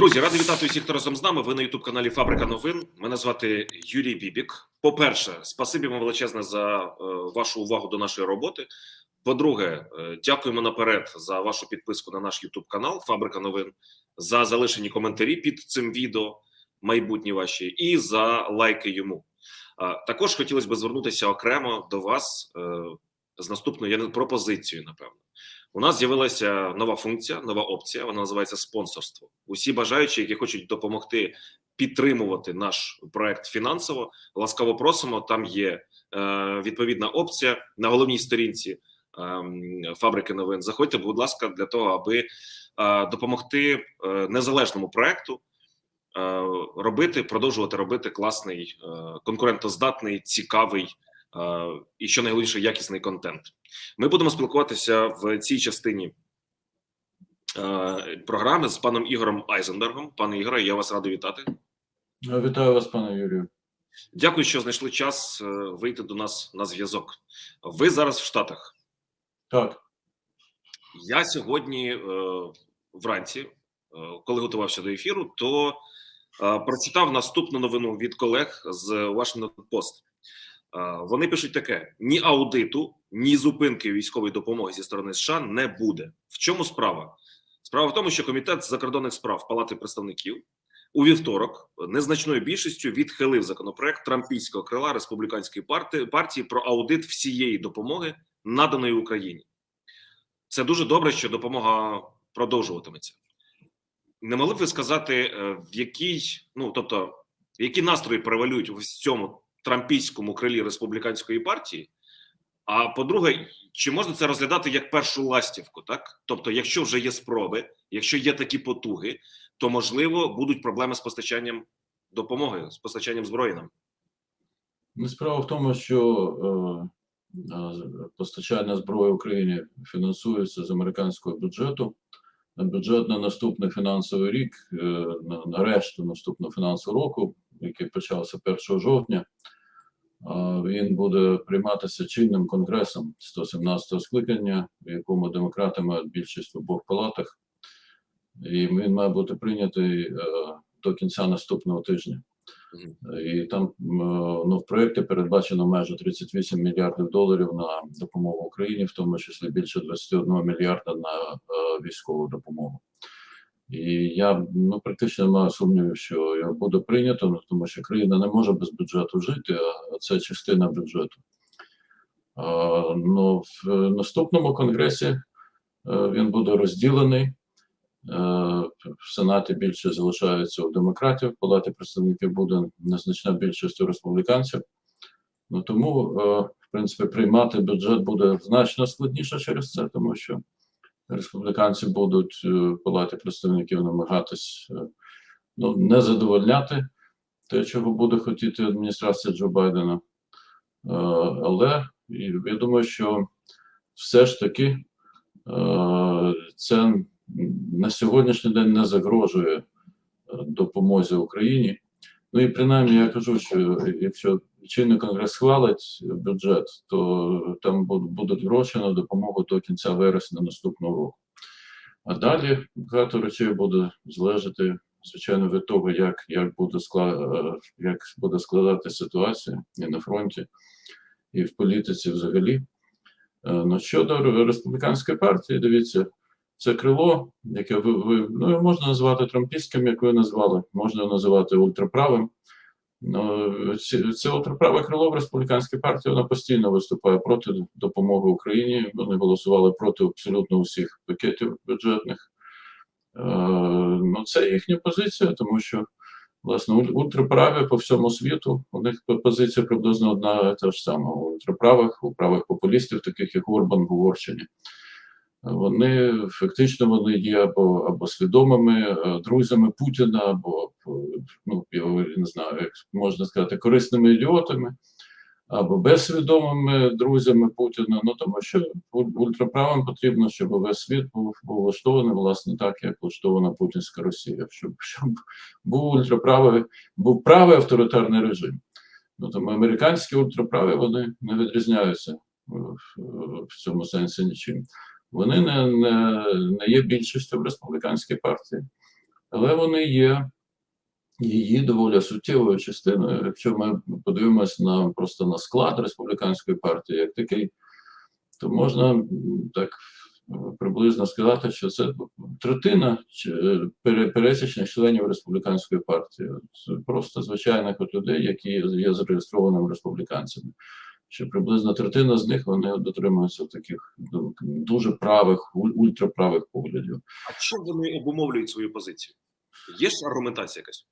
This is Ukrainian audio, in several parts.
Друзі, радий вітати усіх, хто разом з нами. Ви на Ютуб каналі Фабрика новин. Мене звати Юрій Бібік. По-перше, спасибі вам величезне за е, вашу увагу до нашої роботи. По-друге, е, дякуємо наперед за вашу підписку на наш Ютуб канал Фабрика новин, за залишені коментарі під цим відео, майбутні ваші, і за лайки йому. Е, також хотілося б звернутися окремо до вас з наступною я не- пропозицією, напевно. У нас з'явилася нова функція, нова опція. Вона називається спонсорство. Усі бажаючі, які хочуть допомогти підтримувати наш проект фінансово, ласкаво просимо. Там є е, відповідна опція на головній сторінці ем, фабрики новин. Заходьте, будь ласка, для того, аби е, допомогти е, незалежному проекту. е, Робити, продовжувати робити класний, е, конкурентоздатний, цікавий е, і що найголовніше якісний контент. Ми будемо спілкуватися в цій частині програми з паном Ігорем Айзенбергом. Пане Ігоре, я вас радий вітати. Вітаю вас, пане Юрію. Дякую, що знайшли час е, вийти до нас на зв'язок. Ви зараз в Штатах. Так, Я сьогодні е, вранці, е, коли готувався до ефіру, то прочитав наступну новину від колег з Washington Post. Вони пишуть таке: ні аудиту, ні зупинки військової допомоги зі сторони США не буде. В чому справа? Справа в тому, що комітет закордонних справ Палати представників у вівторок незначною більшістю відхилив законопроект трампійського крила республіканської партії, партії про аудит всієї допомоги, наданої Україні. Це дуже добре, що допомога продовжуватиметься. Не могли б ви сказати, е, в якій, ну тобто, які настрої превалюють в цьому трампійському крилі республіканської партії? А по-друге, чи можна це розглядати як першу ластівку? Так, тобто, якщо вже є спроби, якщо є такі потуги, то можливо будуть проблеми з постачанням допомоги, з постачанням зброї нам. ну, справа в тому, що е, е, постачання зброї Україні фінансується з американського бюджету. Бюджет на наступний фінансовий рік, е, на, на решту наступного фінансового року, який почався 1 жовтня, він буде прийматися чинним конгресом 117 скликання, в якому демократи мають більшість в обох палатах, і він має бути прийнятий е, до кінця наступного тижня. І там ну, в проєкті передбачено майже 38 мільярдів доларів на допомогу Україні, в тому числі більше 21 мільярда на е, військову допомогу. І я ну, практично не маю сумнівів, що його буде прийнято, ну, тому що країна не може без бюджету жити, а це частина бюджету. А, ну, в наступному конгресі е, він буде розділений. Е, В Сенаті більше залишається у демократів, в Палаті представників буде незначна більшість у республіканців. Ну тому, е, в принципі, приймати бюджет буде значно складніше через це, тому що республіканці будуть е, в Палаті представників намагатись е, ну, не задовольняти те, чого буде хотіти адміністрація Джо Байдена. Е, Але я думаю, що все ж таки це на сьогоднішній день не загрожує допомозі Україні. Ну і принаймні я кажу, що якщо чинний конгрес схвалить бюджет, то там будуть гроші на допомогу до кінця вересня наступного року. А далі багато речей буде залежати, звичайно, від того, як, як, буде, е, як буде складати ситуація і на фронті, і в політиці взагалі. Е, Ну, щодо республіканської партії, дивіться, це крило, яке ви, ви ну, можна назвати трампістським, як ви назвали, можна називати ультраправим. Ну, це ультраправе крило в республіканській партії, воно постійно виступає проти допомоги Україні. Вони голосували проти абсолютно усіх пакетів бюджетних. Е, ну, це їхня позиція, тому що власне уль- ультраправі по всьому світу. У них позиція приблизно одна та ж сама. У ультраправих, у правих популістів, таких як Орбан в Угорщині. Вони фактично вони є або, або свідомими е, друзями Путіна, або е, ну я не знаю, як можна сказати, корисними ідіотами, або безсвідомими друзями Путіна. Ну тому що уль- ультраправим потрібно, щоб весь світ був, був влаштований власне так, як влаштована путінська Росія, щоб, щоб був ультраправий, був правий авторитарний режим. Ну тому американські ультраправі вони не відрізняються в, в цьому сенсі нічим. Вони не, не, не є більшістю в республіканській партії. але вони є її доволі суттєвою частиною. Якщо ми подивимось на просто на склад республіканської партії, як такий, то можна так приблизно сказати, що це третина пересічних членів республіканської партії. Це просто звичайних от людей, які є зареєстрованими республіканцями. Що приблизно третина з них вони дотримуються таких ну, дуже правих, уль- ультраправих поглядів. А чим вони обумовлюють свою позицію? Є ж аргументація якась?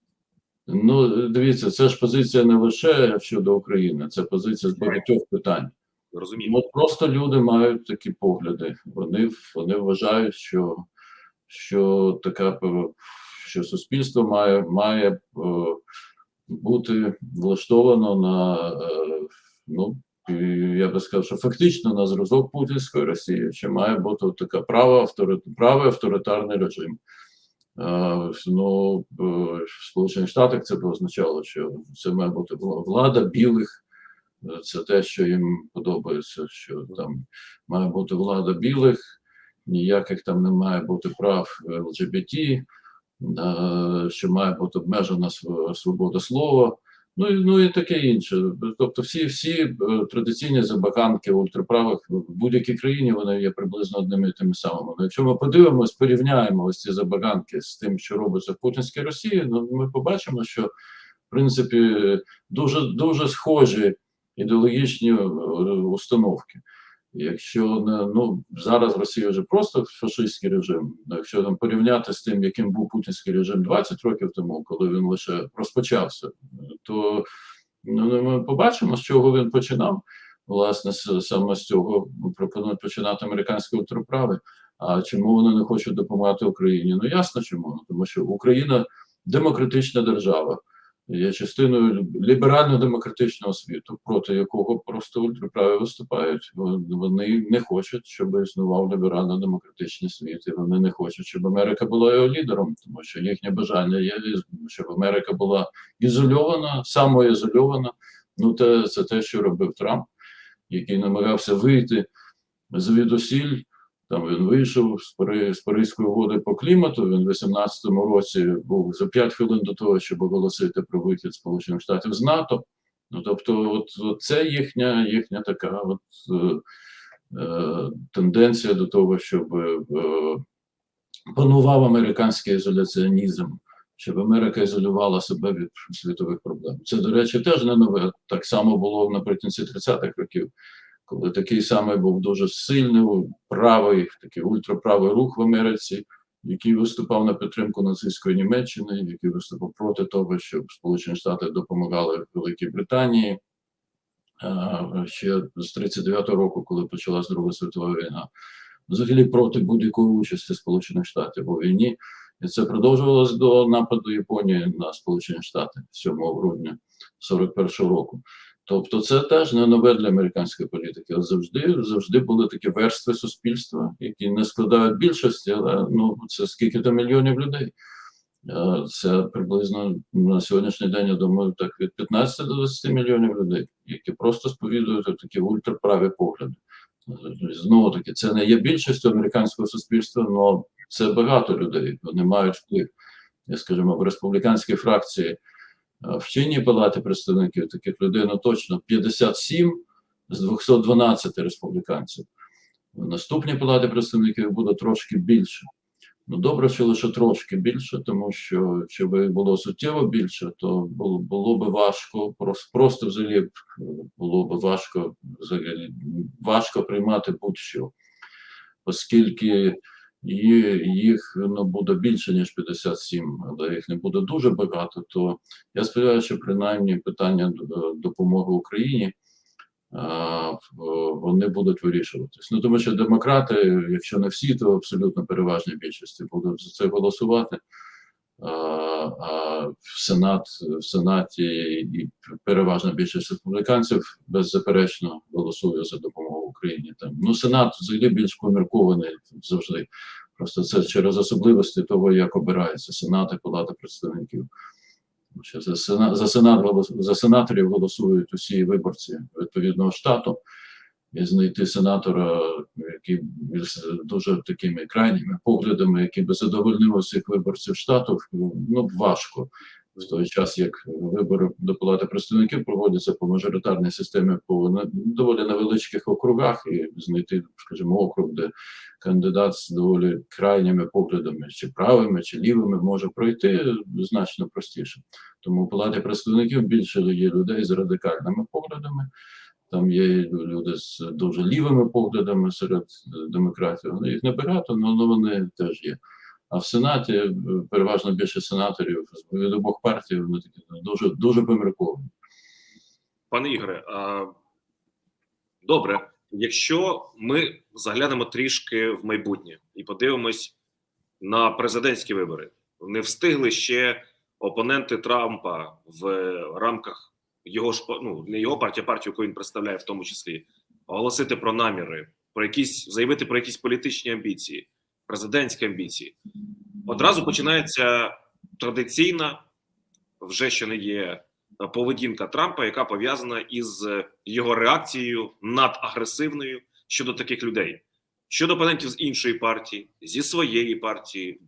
Ну, дивіться, це ж позиція не лише щодо України, це позиція з багатьох питань. Розуміємо. От просто люди мають такі погляди. Вони, вони вважають, що, що така що суспільство має, має е, бути влаштовано на е, ну. Я би сказав, що фактично на зразок путінської Росії, що має бути така права авторит, правий авторитарний режим. Ну, в Сполучених Штатах це б означало, що це має бути влада білих, це те, що їм подобається, що там має бути влада білих, ніяких там не має бути прав ЛГБТ, що має бути обмежена свобода слова. Ну і ну і таке інше. Тобто, всі всі е, традиційні забаганки ультраправих в будь-якій країні вони є приблизно одними і тими самими. Ну, якщо ми подивимось, порівняємо ось ці забаганки з тим, що робиться в Путінській Росії, ну ми побачимо, що в принципі дуже дуже схожі ідеологічні е, установки. Якщо не ну зараз Росія вже просто фашистський режим. ну, Якщо там порівняти з тим, яким був путінський режим 20 років тому, коли він лише розпочався, то ну, ми побачимо, з чого він починав. Власне, саме з цього пропонують починати американські ультраправи. А чому вони не хочуть допомагати Україні? Ну ясно, чому Ну, тому, що Україна демократична держава є частиною ліберально-демократичного світу, проти якого просто ультраправі виступають. Вони не хочуть, щоб існував ліберально-демократичний світ, і вони не хочуть, щоб Америка була його лідером, тому що їхнє бажання є, щоб Америка була ізольована, самоізольована. Ну, те, це те, що робив Трамп, який намагався вийти звідусіль. Там він вийшов з, Пари, з Паризької угоди по клімату. Він в 18-му році був за 5 хвилин до того, щоб оголосити про вихід Сполучених Штатів з НАТО. Ну тобто, от, от це їхня, їхня така от, е, е, тенденція до того, щоб е, панував американський ізоляціонізм, щоб Америка ізолювала себе від світових проблем. Це, до речі, теж не нове. Так само було наприкінці 30-х років коли такий самий був дуже сильний правий, такий ультраправий рух в Америці, який виступав на підтримку нацистської Німеччини, який виступав проти того, щоб Сполучені Штати допомагали Великій Британії. Ще з 39-го року, коли почалась Друга світова війна, взагалі проти будь-якої участі Сполучених Штатів у війні, і це продовжувалось до нападу Японії на Сполучені Штати 7 грудня 41-го року. Тобто, це теж не нове для американської політики. Завжди завжди були такі верстви суспільства, які не складають більшості, але ну це скільки то мільйонів людей. Е, Це приблизно на сьогоднішній день, я думаю, так від 15 до 20 мільйонів людей, які просто сповідують такі ультраправі погляди. Знову таки, це не є більшістю американського суспільства, але це багато людей. Вони мають вплив. Скажімо, в республіканській фракції в чинній палаті представників таких людей ну точно 57 з 212 республіканців. В наступній палаті представників буде трошки більше. Ну добре, що лише трошки більше, тому що якби було суттєво більше, то було, було би важко, просто, взагалі було б важко взагалі важко приймати будь-що, оскільки і їх ну, буде більше ніж 57, але їх не буде дуже багато. То я сподіваюся, що принаймні питання допомоги Україні а, вони будуть вирішуватись. Ну тому що демократи, якщо не всі, то абсолютно переважній більшості будуть за це голосувати. А в Сенат в Сенаті і переважна більшість республіканців беззаперечно голосує за допомогу Україні. Там ну Сенат взагалі більш поміркований завжди. Просто це через особливості того, як обирається Сенат і Палата представників. За Сенат за Сенат за сенаторів голосують усі виборці відповідного штату. і знайти сенатора, який з дуже такими крайніми поглядами, який би задовольнив усіх виборців штату, ну важко. В той час, як вибори до Палати представників проводяться по мажоритарній системі по доволі невеличких округах, і знайти, скажімо, округ, де кандидат з доволі крайніми поглядами, чи правими, чи лівими, може пройти значно простіше. Тому в Палаті представників більше є людей з радикальними поглядами. Там є люди з дуже лівими поглядами серед демократів. Їх небагато, але вони теж є. А в Сенаті е, переважно більше сенаторів від обох партій, вони такі дуже дуже помірковані. Пане Ігоре, а, добре, якщо ми заглянемо трішки в майбутнє і подивимось на президентські вибори, не встигли ще опоненти Трампа в рамках його ж ну не його партія, партію, яку він представляє, в тому числі оголосити про наміри, про якісь заявити про якісь політичні амбіції, президентські амбіції. Одразу починається традиційна, вже що не є поведінка Трампа, яка пов'язана із його реакцією надагресивною щодо таких людей, щодо опонентів з іншої партії, зі своєї партії,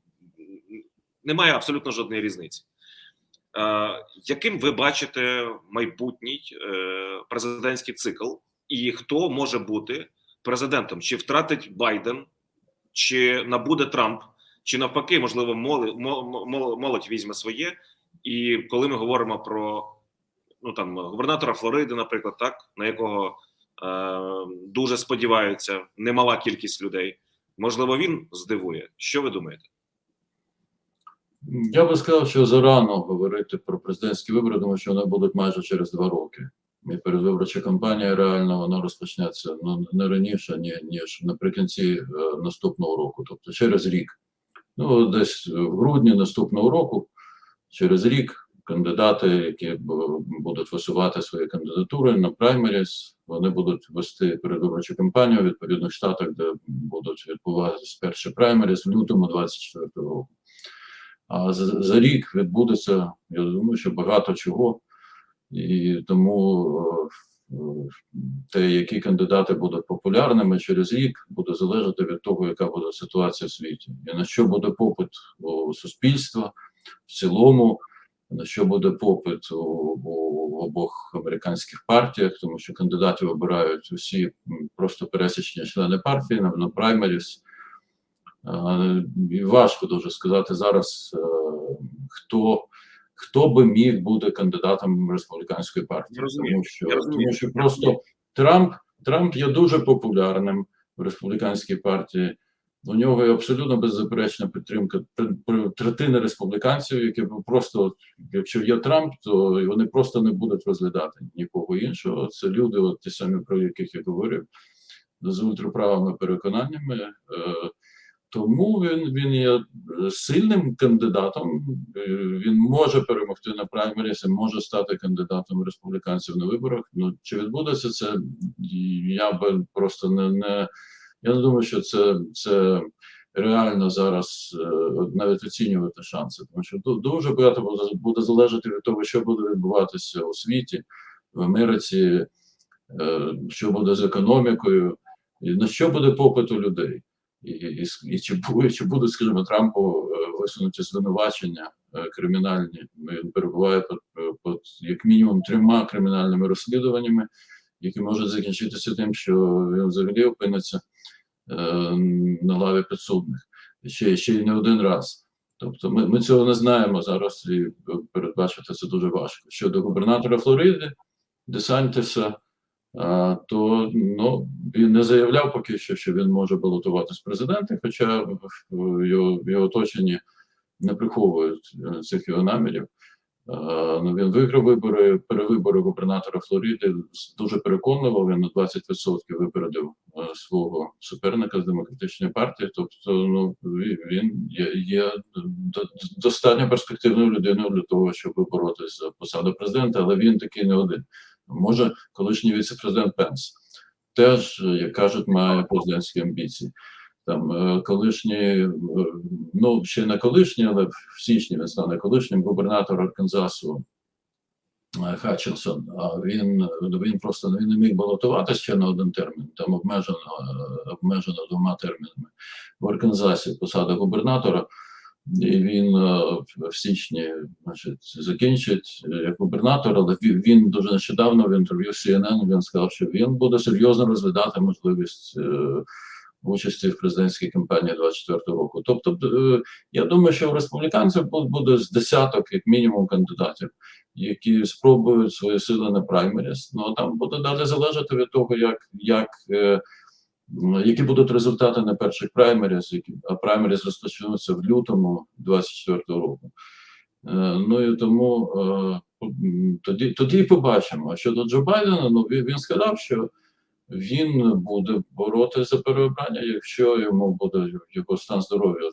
немає абсолютно жодної різниці. Е, яким ви бачите майбутній е, президентський цикл, і хто може бути президентом? Чи втратить Байден, чи набуде Трамп, чи навпаки, можливо, молодь, візьме своє? І коли ми говоримо про ну там губернатора Флориди, наприклад, так на якого е, дуже сподіваються немала кількість людей, можливо, він здивує. Що ви думаєте? Я би сказав, що зарано говорити про президентські вибори, тому що вони будуть майже через два роки. І передвиборча кампанія реально вона розпочнеться ну, не раніше, ні, ніж наприкінці е, наступного року, тобто через рік. Ну, десь в грудні наступного року, через рік, кандидати, які б- будуть висувати свої кандидатури на праймеріс, вони будуть вести передвиборчу кампанію в відповідних штатах, де будуть відбуватися перші праймеріс в лютому 24 року. А за, за рік відбудеться, я думаю, що багато чого. І тому е, те, які кандидати будуть популярними через рік, буде залежати від того, яка буде ситуація в світі, і на що буде попит у суспільства в цілому, на що буде попит у, у, обох американських партіях, тому що кандидатів обирають усі просто пересічні члени партії на, праймеріс. Е, важко дуже сказати зараз, е, хто, хто би міг бути кандидатом республіканської партії. Розумію, Тому що, розумію. тому що просто Трамп, Трамп є дуже популярним в республіканській партії. У нього є абсолютно беззаперечна підтримка тр- тр- третини республіканців, які просто, якщо є Трамп, то вони просто не будуть розглядати нікого іншого. Це люди, от ті самі, про яких я говорив, з ультраправими переконаннями. Е, тому він, він є сильним кандидатом. е, Він може перемогти на праймерісі, може стати кандидатом республіканців на виборах. Ну чи відбудеться це? Я би просто не, не я не думаю, що це, це реально зараз е, навіть оцінювати шанси, тому що дуже багато буде, буде залежати від того, що буде відбуватися у світі, в Америці, е, що буде з економікою, на що буде попит у людей. І, і, і чи буде, чи будуть, скажімо, Трампу е, висунуті звинувачення е, кримінальні? Він перебуває під, під як мінімум трьома кримінальними розслідуваннями, які можуть закінчитися тим, що він взагалі опиниться е, на лаві підсудних ще, ще й не один раз. Тобто ми, ми цього не знаємо зараз і передбачити це дуже важко. Щодо губернатора Флориди, Десантіса, то ну, він не заявляв поки що, що він може балотуватись в президенти, хоча в, його, його оточенні не приховують е, цих його намірів. Ну, він виграв вибори, перевибори губернатора Флориди дуже переконливо. Він на 20% випередив е, свого суперника з демократичної партії. Тобто, ну він є, є до- достатньо перспективною людиною для того, щоб боротися за посаду президента, але він такий не один. Може, колишній віце-президент Пенс теж, як кажуть, має президентські амбіції. Там е, колишній, е, ну ще не колишній, але в січні він стане колишнім губернатор Арканзасу е, Хатчинсон, а він, він просто він не міг балотуватися ще на один термін, там обмежено, обмежено двома термінами в Арканзасі посада губернатора. І він е, в- в січні значить, закінчить як губернатор, але він, дуже нещодавно в інтерв'ю CNN він сказав, що він буде серйозно розглядати можливість е, участі в президентській кампанії 24 року. Тобто, е, я думаю, що у республіканців бу- буде з десяток, як мінімум, кандидатів, які спробують свої сили на праймеріс. Ну а там буде далі залежати від того, як, як які будуть результати на перших праймеріс, які а праймеріс розпочнуться в лютому 24 року. Е, Ну і тому е, тоді, тоді побачимо. А щодо Джо Байдена, ну він, сказав, що він буде боротися за переобрання, якщо йому буде його стан здоров'я е,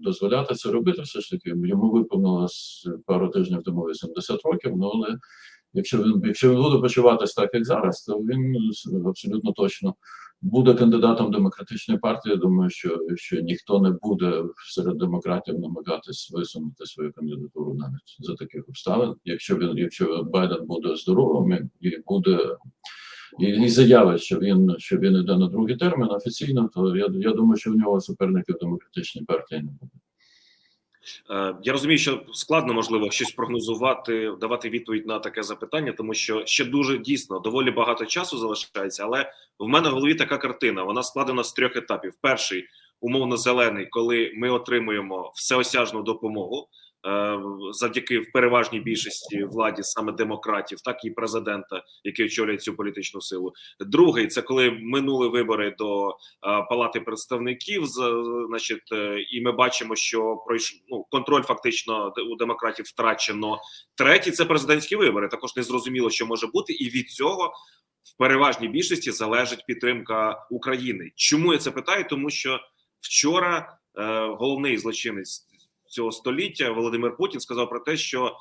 дозволяти це робити. Все ж таки йому виповнилось пару тижнів тому 80 років. Ну але якщо він якщо він буде почуватись так, як зараз, то він абсолютно точно буде кандидатом демократичної партії. Я думаю, що, що ніхто не буде серед демократів намагатись висунути свою кандидатуру навіть за таких обставин. Якщо він, якщо Байден буде здоровим і буде і, і заявить, що він що він іде на другий термін офіційно, то я, я думаю, що в нього суперників демократичної партії не буде. Е, Я розумію, що складно можливо щось прогнозувати, давати відповідь на таке запитання, тому що ще дуже дійсно доволі багато часу залишається. Але в мене в голові така картина. Вона складена з трьох етапів. Перший умовно зелений, коли ми отримуємо всеосяжну допомогу. Е, Завдяки в переважній більшості владі саме демократів, так і президента, який очолює цю політичну силу. Другий це коли минули вибори до е, Палати представників, значить, е, і ми бачимо, що пройш... ну, контроль фактично у демократів втрачено. Третій це президентські вибори. Також не зрозуміло, що може бути, і від цього в переважній більшості залежить підтримка України. Чому я це питаю? Тому що вчора е, головний злочинець цього століття Володимир Путін сказав про те, що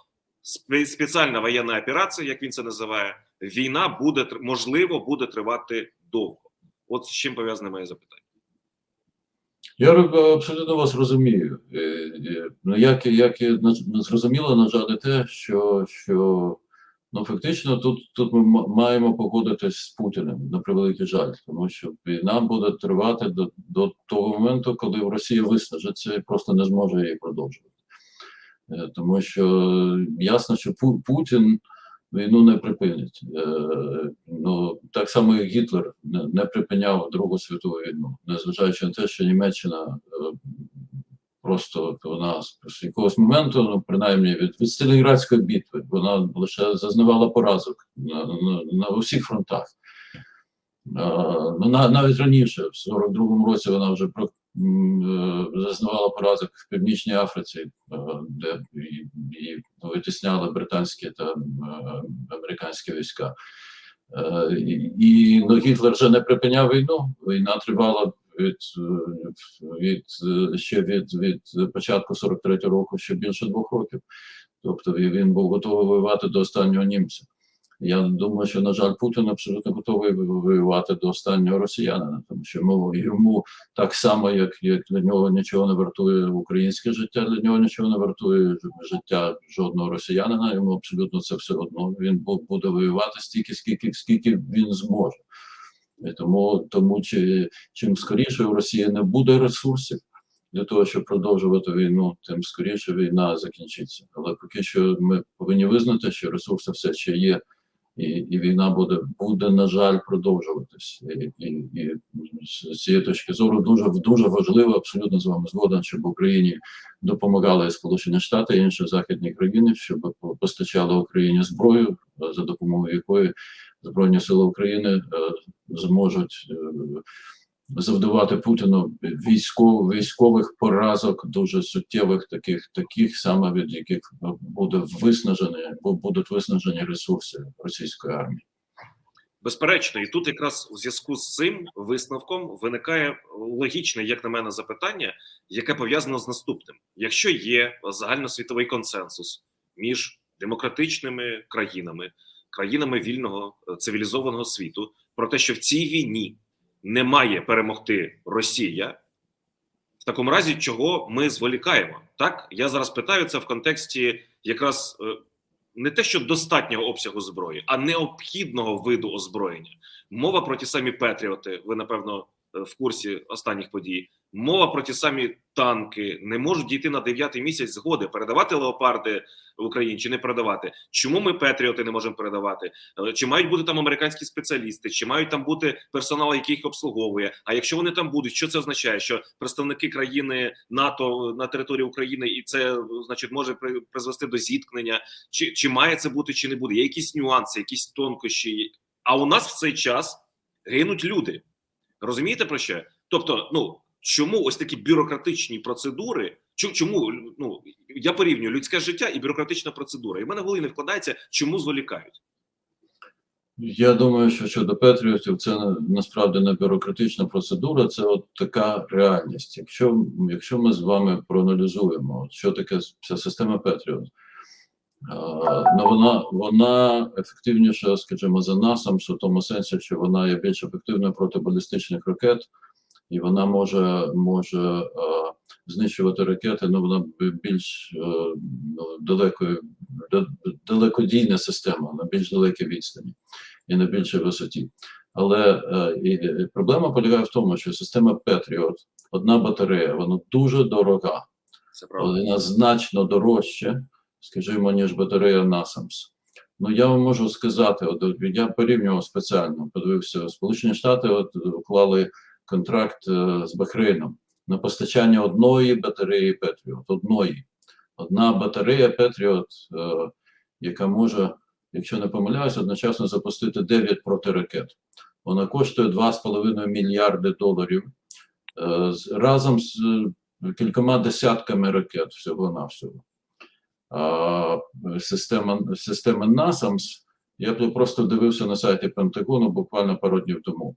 спеціальна воєнна операція, як він це називає, війна буде можливо буде тривати довго. От з чим пов'язане моє запитання. Я абсолютно вас розумію. Е, е, Ну, як, як зрозуміло, на жаль, те, що, що ну, фактично тут, тут ми маємо погодитись з Путіним на превеликий жаль, тому що війна буде тривати до, до того моменту, коли Росія виснажиться і просто не зможе її продовжувати. Е, Тому що ясно, що Пу- Путін війну не припинить. Е, Ну, так само, як Гітлер не, не припиняв Другу світову війну, незважаючи на те, що Німеччина е, просто вона з якогось моменту, ну принаймні від, від Сталінградської битви, вона лише зазнавала поразок на, на, на усіх фронтах. Е, Ну, на, навіть раніше, в 42-му році, вона вже про, е, зазнавала поразок в Північній Африці, е, де її, витісняли британські та е, американські війська. І ну, Гітлер вже не припиняв війну. Війна тривала від, від ще від, від початку 43-го року ще більше двох років. Тобто він був готовий воювати до останнього німця. Я думаю, що, на жаль, Путін абсолютно готовий воювати до останнього росіянина, тому що йому, йому так само, як, як для нього нічого не вартує українське життя, для нього нічого не вартує життя жодного росіянина. Йому абсолютно це все одно. Він буде воювати стільки, скільки, скільки він зможе. І тому, тому чи, чим скоріше у Росії не буде ресурсів для того, щоб продовжувати війну, тим скоріше війна закінчиться. Але поки що ми повинні визнати, що ресурси все ще є, і, і війна буде, буде, на жаль, продовжуватись. І, і, і з цієї точки зору дуже дуже важливо, абсолютно з вами згоден, щоб Україні допомагали Сполучені Штати і інші західні країни, щоб по- постачали Україні зброю, е, за допомогою якої Збройні Сили України е, зможуть е, завдавати Путіну військов, військових поразок дуже суттєвих, таких, таких саме від яких буде виснажені, бу- будуть виснажені ресурси російської армії. Безперечно, і тут якраз у зв'язку з цим висновком виникає логічне, як на мене, запитання, яке пов'язано з наступним: якщо є загальносвітовий консенсус між демократичними країнами, країнами вільного е, цивілізованого світу, про те, що в цій війні не має перемогти Росія, в такому разі чого ми зволікаємо? Так я зараз питаю це в контексті якраз е, не те, що достатнього обсягу зброї, а необхідного виду озброєння. Мова про ті самі Петріоти. Ви напевно е, в курсі останніх подій. Мова про ті самі танки не можуть дійти на дев'ятий місяць згоди передавати леопарди в Україні чи не передавати. Чому ми Петріоти не можемо передавати? Е, Чи мають бути там американські спеціалісти, чи мають там бути персонал, який їх обслуговує? А якщо вони там будуть, що це означає? Що представники країни НАТО на території України, і це значить може при- призвести до зіткнення? Чи, чи має це бути, чи не буде? Є якісь нюанси, якісь тонкощі. А у нас в цей час гинуть люди. Розумієте про що? Тобто, ну чому ось такі бюрократичні процедури? Чому ну я порівнюю людське життя і бюрократична процедура? І в мене в не вкладається, чому зволікають. Я думаю, що щодо Петріотів, це насправді не бюрократична процедура, це от така реальність. Якщо, якщо ми з вами проаналізуємо, що таке ця система Петріот, ну вона, вона ефективніша, скажімо, за насам, в тому сенсі, що вона є більш ефективною проти балістичних ракет, і вона може, може е, знищувати ракети, ну вона більш е, ну, далекою, далекодійна система на більш далекій відстані і на більшій висоті. Але е, і, проблема полягає в тому, що система Patriot, одна батарея, вона дуже дорога, Це правда. вона значно дорожче, скажімо, ніж батарея NASAMS. Ну, я вам можу сказати, от я порівнював спеціально, подивився, Сполучені Штати от уклали контракт е, з Бахрейном на постачання одної батареї Patriot, одної. Одна батарея Patriot, е, яка може, якщо не помиляюсь, одночасно запустити 9 протиракет. Вона коштує 2,5 мільярди доларів е, разом з кількома десятками ракет всього-навсього. Система, система NASAMS, я просто дивився на сайті Пентагону буквально пару днів тому.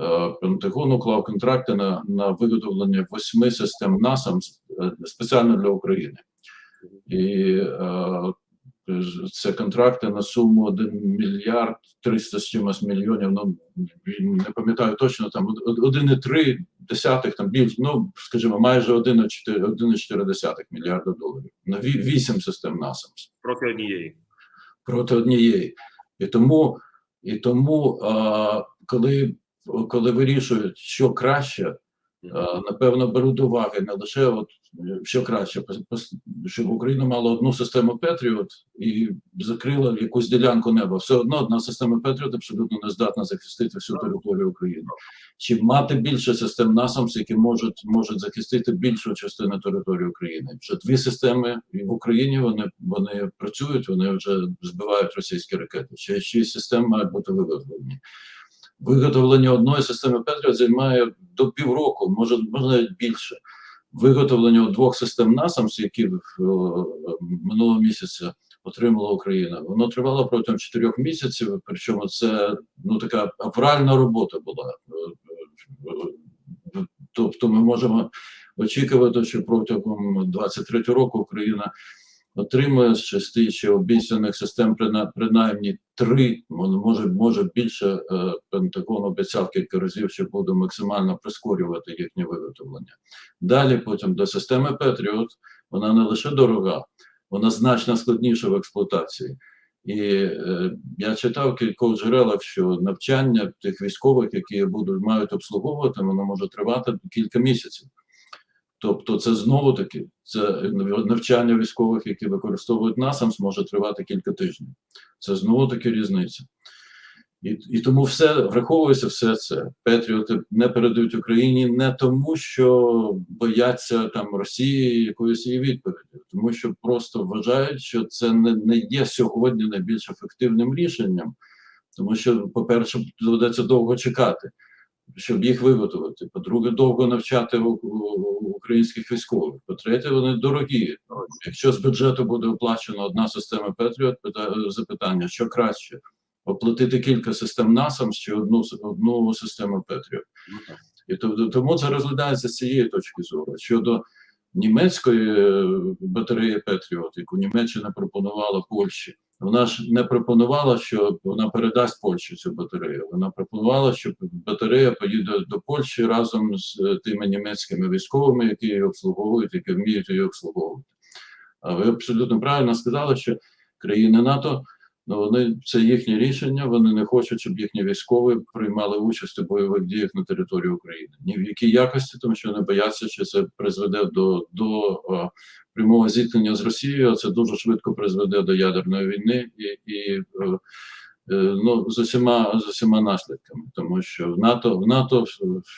Е, Пентагон уклав контракти на, на виготовлення восьми систем е, спеціально для України. І е, це контракти на суму 1 мільярд 300 з чимось мільйонів. Ну не пам'ятаю точно там од- 1,3 десятих, там більш, ну скажімо, майже 1,4 1,4 десятих мільярда доларів на вісім систем NASAMS проти однієї. проти однієї. І тому, і тому а, коли, коли вирішують, що краще, напевно, беруть до уваги не лише от, е, що краще, щоб Україна мала одну систему Петріот і закрила якусь ділянку неба. Все одно одна система Петріот абсолютно не здатна захистити всю територію України. Чи мати більше систем НАСАМС, які можуть, можуть захистити більшу частину території України? Вже дві системи і в Україні вони, вони працюють, вони вже збивають російські ракети. Ще шість систем мають бути виготовлені. Виготовлення одної системи Петріот займає до півроку, може, може навіть більше. Виготовлення двох систем НАСАМС, які в е, минулого місяця отримала Україна, воно тривало протягом чотирьох місяців. Причому це ну така авральна робота була. Е, е, Тобто, ми можемо очікувати, що протягом 23 року Україна отримує з шести ще обіцяних систем прина- принаймні три, мо- може, може більше е, Пентагон обіцяв кілька разів, що буде максимально прискорювати їхнє виготовлення. Далі потім до системи Patriot, вона не лише дорога, вона значно складніша в експлуатації. І е, я читав кількох джерелах, що навчання тих військових, які будуть мають обслуговувати, воно може тривати кілька місяців. Тобто, це знову таки це навчання військових, які використовують NASAMS, може тривати кілька тижнів. Це знову таки різниця. І, і тому все враховується все це. Петріоти не передають Україні не тому, що бояться там Росії якоїсь її відповіді, тому що просто вважають, що це не, не є сьогодні найбільш ефективним рішенням, тому що, по-перше, доведеться довго чекати, щоб їх виготовити. По-друге, довго навчати українських військових. По-третє, вони дорогі. Якщо з бюджету буде оплачена одна система Петріот, пита- запитання, що краще оплатити кілька систем NASAMS чи одну, одну систему Петріот. І то- тому це розглядається з цієї точки зору. Щодо німецької е, батареї Петріот, яку Німеччина пропонувала Польщі, вона ж не пропонувала, що вона передасть Польщі цю батарею. Вона пропонувала, що батарея поїде до Польщі разом з е, тими німецькими військовими, які її обслуговують, які вміють її обслуговувати. А ви абсолютно правильно сказали, що країни НАТО. Ну, вони це їхнє рішення. Вони не хочуть, щоб їхні військові приймали участь у бойових діях на території України. Ні в якій якості, тому що вони бояться, що це призведе до, до е, прямого зіткнення з Росією. а Це дуже швидко призведе до ядерної війни і, і е, е, ну, з усіма з усіма наслідками, тому що в НАТО в НАТО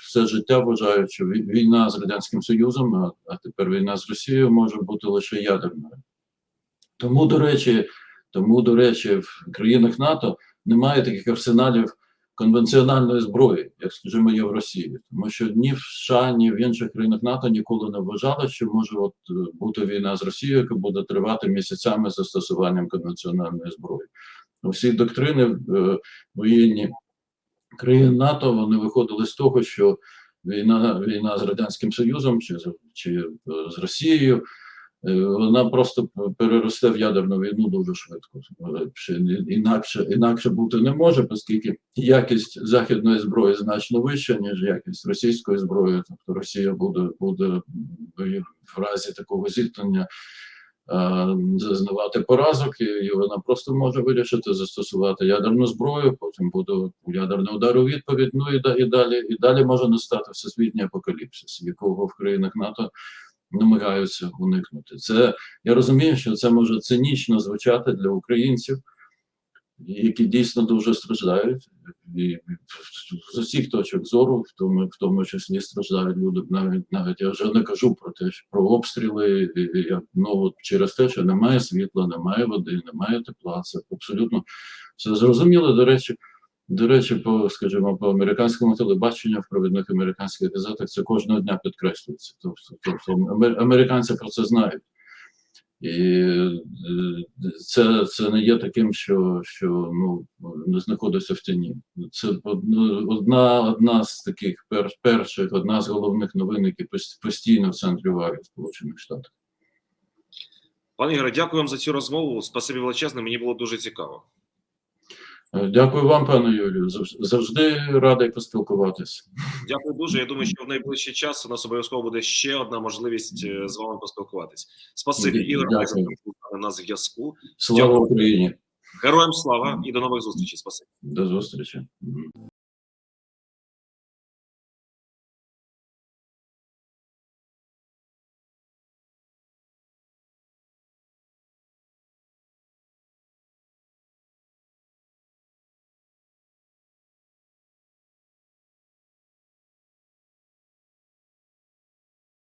все життя вважають, що вій- війна з радянським Союзом, а, а тепер війна з Росією може бути лише ядерною. Тому, до речі, тому, до речі, в країнах НАТО немає таких арсеналів конвенціональної зброї, як скажімо, є в Росії, тому що ні в США, ні в інших країнах НАТО ніколи не вважали, що може от бути війна з Росією, яка буде тривати місяцями з застосуванням конвенціональної зброї. Всі доктрини е, воєнні країн НАТО вони виходили з того, що війна, війна з Радянським Союзом чи, чи е, з Росією. Е, Вона просто переросте в ядерну війну дуже швидко. Е, Інакше, інакше бути не може, оскільки якість західної зброї значно вища, ніж якість російської зброї. Тобто Росія буде, буде в разі такого зіткнення е, зазнавати поразок, і, вона просто може вирішити застосувати ядерну зброю, потім буде ядерний удар у відповідь. Ну і, і далі і далі може настати всесвітній апокаліпсис, якого в країнах НАТО намагаються уникнути. Це я розумію, що це може цинічно звучати для українців, які дійсно дуже страждають, і з усіх точок зору, в тому, в тому числі страждають люди. Навіть навіть я вже не кажу про те, що про обстріли. І, ну через те, що немає світла, немає води, немає тепла. Це абсолютно все зрозуміло. До речі, до речі, по скажімо, по американському телебаченню в провідних американських газетах це кожного дня підкреслюється. Тобто, тобто амер- американці про це знають. І е, це, це не є таким, що, що ну, не знаходиться в тіні. Це одна, одна з таких пер, перших, одна з головних новин, які постійно в центрі уваги Сполучених Штатів. Пане Ігоре, дякую вам за цю розмову. Спасибі величезне. Мені було дуже цікаво. Е, Дякую вам, пане Юрію. Завж- Завжди радий поспілкуватися. Дякую дуже. Я думаю, що в найближчий час у нас обов'язково буде ще одна можливість е, з вами поспілкуватися. Спасибі. Ігор на зв'язку. Слава Дякую. Україні! Героям слава і до нових зустрічей. Спасибі. До зустрічі.